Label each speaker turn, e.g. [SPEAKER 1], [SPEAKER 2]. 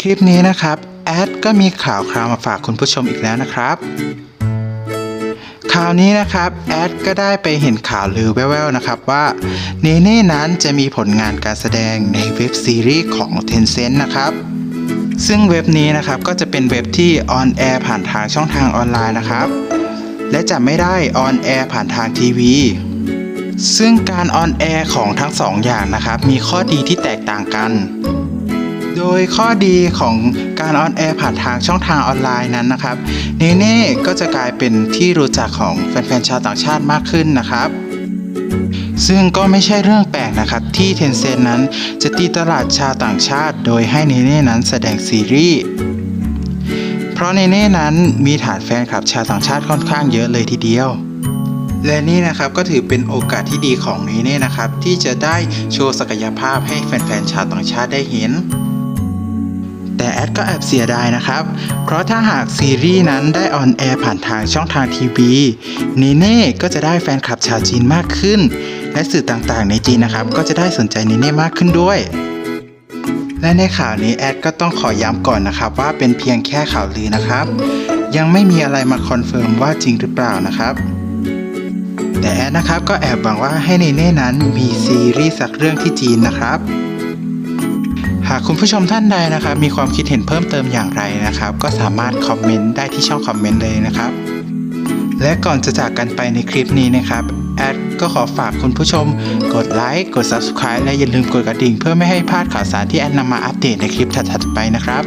[SPEAKER 1] คลิปนี้นะครับ แอดก็มีข่าวคราวมาฝากคุณผู้ชมอีกแล้วนะครับข่าวนี้นะครับ แอดก็ได้ไปเห็นข่าวลือแว่วๆนะครับว่าเนเน่นั้นจะมีผลงานการแสดงในเว็บซีรีส์ของ Tencent นะครับซึ่งเว็บนี้นะครับก็จะเป็นเว็บที่ออนแอร์ผ่านทางช่องทางออนไลน์นะครับ และจะไม่ได้ออนแอร์ผ่านทางทีวีซึ่งการออนแอร์ของทั้งสองอย่างนะครับ มีข้อดีที่แตกต่างกัน โดยข้อดีของการออนแอร์ผ่านทางช่องทางออนไลน์นั้นนะครับเนเน่ก็จะกลายเป็นที่รู้จักของแฟนๆชาวต่างชาติมากขึ้นนะครับ ซึ่งก็ไม่ใช่เรื่องแปลกนะครับที่ Tencent นั้นจะตีตลาดชาวต่างชาติ โดยให้เนเน่นั้นแสดงซีรีส์เพราะเนเน่นั้นมีฐานแฟนคลับชาวต่างชาติค่อนข้างเยอะเลยทีเดียวและนี่นะครับก็ถือเป็นโอกาสที่ดีของเนเน่นะครับ ที่จะได้โชว์ศักยภาพให้แฟนๆชาวต่างชาติได้เห็น แต่แอดก็แอบเสียดายนะครับ เพราะถ้าหากซีรีส์นั้นได้ออนแอร์ผ่านทางช่องทางทีวีเนเน่ก็จะได้แฟนคลับชาวจีนมากขึ้น และสื่อต่างๆในจีนนะครับ ก็จะได้สนใจเนเน่มากขึ้นด้วยและในข่าวนี้แอดก็ต้องขอย้ำก่อนนะครับ ว่าเป็นเพียงแค่ข่าวลือนะครับ ยังไม่มีอะไรมาคอนเฟิร์มว่าจริงหรือเปล่านะครับ แต่แอดนะครับก็แอบหวังว่าให้เนเน่นั้นมีซีรีส์สักเรื่องที่จีนนะครับากคุณผู้ชมท่านใดนะครับ มีความคิดเห็นเพิ่มเติมอย่างไรนะครับ ก็สามารถคอมเมนต์ได้ที่ช่องคอมเมนต์เลยนะครับ และก่อนจะจากกันไปในคลิปนี้นะครับแอดก็ขอฝากคุณผู้ชม กดไลค์กด Subscribe และอย่าลืมกดกระดิ่ง เพื่อไม่ให้พลาดข่าวสารที่แอดนำมาอัปเดตในคลิปถัดๆไปนะครับ